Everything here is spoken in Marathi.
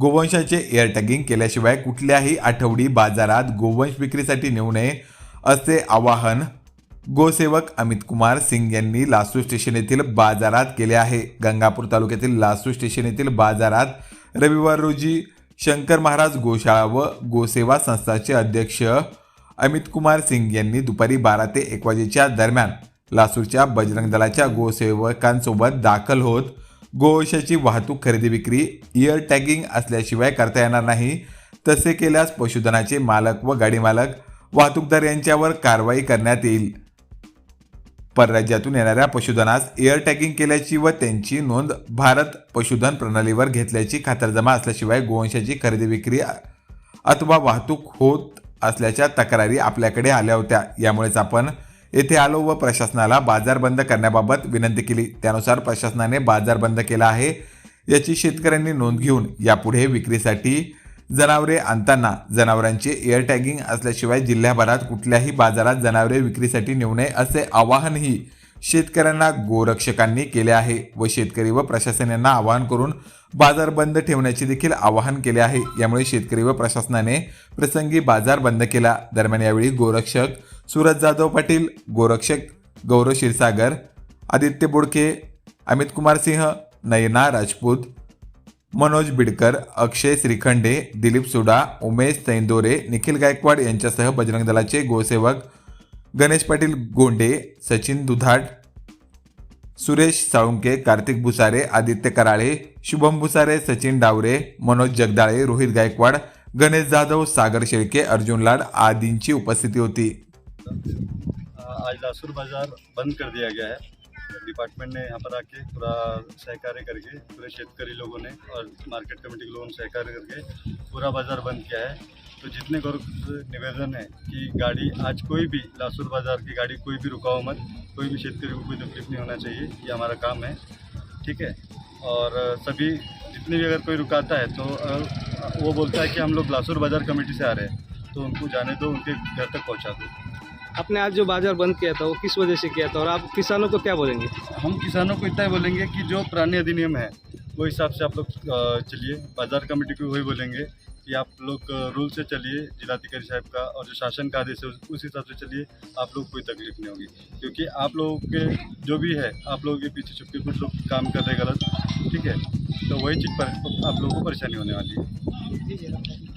गोवंशाचे एअर टॅगिंग केल्याशिवाय कुठल्याही आठवडी बाजारात गोवंश विक्रीसाठी नेऊ नये असे आवाहन गोसेवक अमित कुमार सिंग यांनी लासू स्टेशन येथील बाजारात केले आहे. गंगापूर तालुक्यातील लासू स्टेशन येथील बाजारात रविवार रोजी शंकर महाराज गोशाळा व गोसेवा संस्थाचे अध्यक्ष अमित कुमार सिंग यांनी दुपारी बारा ते एक वाजेच्या दरम्यान लासूरच्या बजरंग दलाच्या गोसेवकांसोबत दाखल होत गोवंशाची वाहतूक खरेदी विक्री इयर टॅगिंग असल्याशिवाय करता येणार नाही. तसे केल्यास पशुधनाचे मालक व गाडी मालक वाहतूकदार यांच्यावर कारवाई करण्यात येईल. परराज्यातून येणाऱ्या पशुधनास एअर टॅगिंग केल्याची व त्यांची नोंद भारत पशुधन प्रणालीवर घेतल्याची खातरजमा असल्याशिवाय गोवंशाची खरेदी विक्री अथवा वाहतूक होत असल्याच्या तक्रारी आपल्याकडे आल्या होत्या. यामुळेच आपण येथे आलो व प्रशासनाला बाजार बंद करण्याबाबत विनंती केली. त्यानुसार प्रशासनाने बाजार बंद केला आहे. याची शेतकऱ्यांनी नोंद घेऊन यापुढे विक्रीसाठी जनावरे आणताना जनावरांचे एअर टॅगिंग असल्याशिवाय जिल्ह्याभरात कुठल्याही बाजारात जनावरे विक्रीसाठी नेऊ नये असे आवाहनही शेतकऱ्यांना गोरक्षकांनी केले आहे व शेतकरी व प्रशासन यांना आवाहन करून बाजार बंद ठेवण्याचे देखील आवाहन केले आहे. यामुळे शेतकरी व प्रशासनाने प्रसंगी बाजार बंद केला. दरम्यान यावेळी गोरक्षक सुरज जाधव पाटील गोरक्षक गौरव क्षीरसागर आदित्य बोडके अमित कुमार सिंह नयना राजपूत मनोज बिडकर अक्षय श्रीखंडे दिलीप सुडा उमेश तैंदोरे निखिल गायकवाड यांच्यासह बजरंग दलाचे गोसेवक गणेश पाटील गोंडे सचिन दुधाट सुरेश साळुंके कार्तिक भुसारे आदित्य कराळे शुभम भुसारे सचिन डावरे मनोज जगदाळे रोहित गायकवाड गणेश जाधव सागर शेळके अर्जुन लाड आदींची उपस्थिती होती. आज लासुर बाज़ार बंद कर दिया गया है। डिपार्टमेंट ने यहाँ पर आके पूरा सहकार्य करके, पूरे शेतकारी लोगों ने और मार्केट कमेटी के लोगों ने सहकार्य करके पूरा बाज़ार बंद किया है। तो जितने गौरव से निवेदन है कि गाड़ी, आज कोई भी लासुर बाज़ार की गाड़ी कोई भी रुकाओ मत, कोई भी शेतकरी को कोई तकलीफ़ नहीं होना चाहिए, ये हमारा काम है। ठीक है? और सभी, जितने भी अगर कोई रुकाता है तो वो बोलता है कि हम लोग लासुर बाज़ार कमेटी से आ रहे हैं तो उनको जाने दो, उनके घर तक पहुँचा दो। आपने आज जो बाज़ार बंद किया था वो किस वजह से किया था और आप किसानों को क्या बोलेंगे? हम किसानों को इतना ही बोलेंगे कि जो पुराने अधिनियम है वो हिसाब से आप लोग चलिए बाज़ार कमेटी को वही बोलेंगे कि आप लोग रूल से चलिए जिलाधिकारी साहब का और जो शासन का आदेश है उस उस हिसाब से चलिए आप लोग कोई तकलीफ़ नहीं होगी। क्योंकि आप लोगों के जो भी है आप लोगों के पीछे छुप के कुछ लोग काम कर रहे हैं गलत ठीक है? तो वही चीज़ पर आप लोगों को परेशानी होने वाली है।